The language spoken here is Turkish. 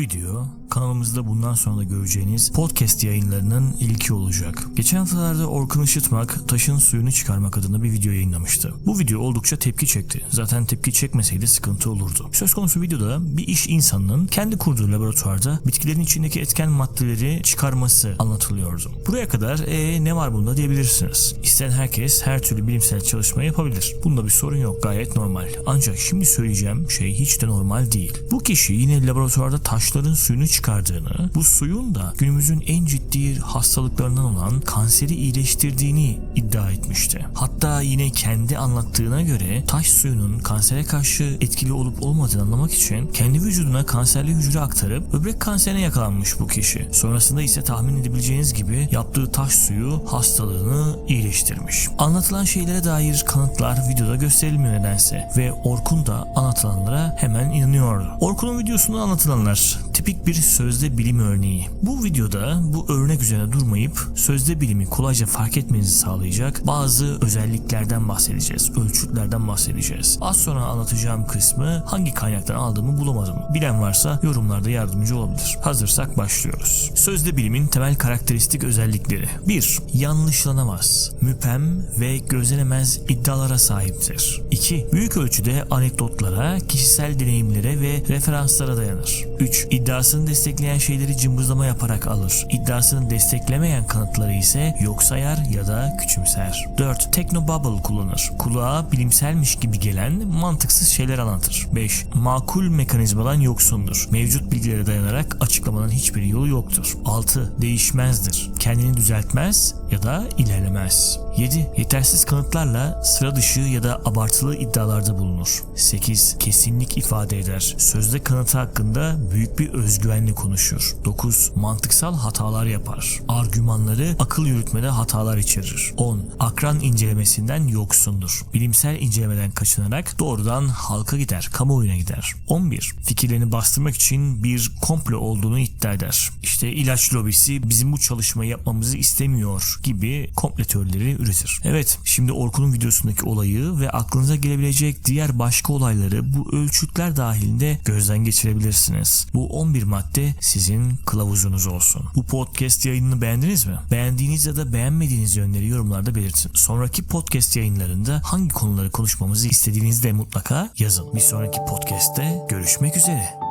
video kanalımızda bundan sonra da göreceğiniz podcast yayınlarının ilki olacak. Geçen haftalarda Orkun Işıtmak taşın suyunu çıkarmak adına bir video yayınlamıştı. Bu video oldukça tepki çekti. Zaten tepki çekmeseydi sıkıntı olurdu. Söz konusu videoda bir iş insanının kendi kurduğu laboratuvarda bitkilerin içindeki etken maddeleri çıkarması anlatılıyordu. Buraya kadar e ne var bunda diyebilirsiniz. İsteyen herkes her türlü bilimsel çalışma yapabilir. Bunda bir sorun yok gayet normal. Ancak şimdi söyleyeceğim şey hiç de normal değil. Bu kişi yine laboratuvarda taşların suyunu çıkardığını, bu suyun da günümüzün en ciddi hastalıklarından olan kanseri iyileştirdiğini iddia etmişti. Hatta yine kendi anlattığına göre taş suyunun kansere karşı etkili olup olmadığını anlamak için kendi vücuduna kanserli hücre aktarıp böbrek kanserine yakalanmış bu kişi. Sonrasında ise tahmin edebileceğiniz gibi yaptığı taş suyu hastalığını iyileştirmiş. Anlatılan şeylere dair kanıtlar videoda gösterilmiyor nedense ve Orkun da anlatılanlara hemen inanıyordu. Orkun'un videosunda anlatılanlar tipik bir sözde bilim örneği. Bu videoda bu örnek üzerine durmayıp sözde bilimi kolayca fark etmenizi sağlayacak bazı özelliklerden bahsedeceğiz, ölçütlerden bahsedeceğiz. Az sonra anlatacağım kısmı hangi kaynaktan aldığımı bulamadım. Bilen varsa yorumlarda yardımcı olabilir. Hazırsak başlıyoruz. Sözde bilimin temel karakteristik özellikleri. 1. Yanlışlanamaz, müpem ve gözlenemez iddialara sahiptir. 2. Büyük ölçüde anekdotlara, kişisel deneyimlere ve referanslara dayanır. 3. İddiasını destekleyen şeyleri cımbızlama yaparak alır. İddiasını desteklemeyen kanıtları ise yok sayar ya da küçümser. 4. Technobubble kullanır. Kulağa bilimselmiş gibi gelen mantıksız şeyler anlatır. 5. Makul mekanizmadan yoksundur. Mevcut bilgilere dayanarak açıklamanın hiçbir yolu yoktur. 6. Değişmezdir. Kendini düzeltmez ya da ilerlemez. 7. Yetersiz kanıtlarla sıra dışı ya da abartılı iddialarda bulunur. 8. Kesinlik ifade eder. Sözde kanıtı hakkında büyük bir özgüvenle konuşur. 9. Mantıksal hatalar yapar. Argümanları akıl yürütmede hatalar içerir. 10. Akran incelemesinden yoksundur. Bilimsel incelemeden kaçınarak doğrudan halka gider, kamuoyuna gider. 11. Fikirlerini bastırmak için bir komplo olduğunu iddia eder. İşte ilaç lobisi bizim bu çalışmayı yapmamızı istemiyor gibi komplo teorileri üretir. Evet, şimdi Orkun'un videosundaki olayı ve aklınıza gelebilecek diğer başka olayları bu ölçütler dahilinde gözden geçirebilirsiniz. Bu 11 madde sizin kılavuzunuz olsun. Bu podcast yayınını beğendiniz mi? Beğendiğiniz ya da beğenmediğiniz yönleri yorumlarda belirtin. Sonraki podcast yayınlarında hangi konuları konuşmamızı istediğinizde mutlaka yazın. Bir sonraki podcast'te görüşmek üzere.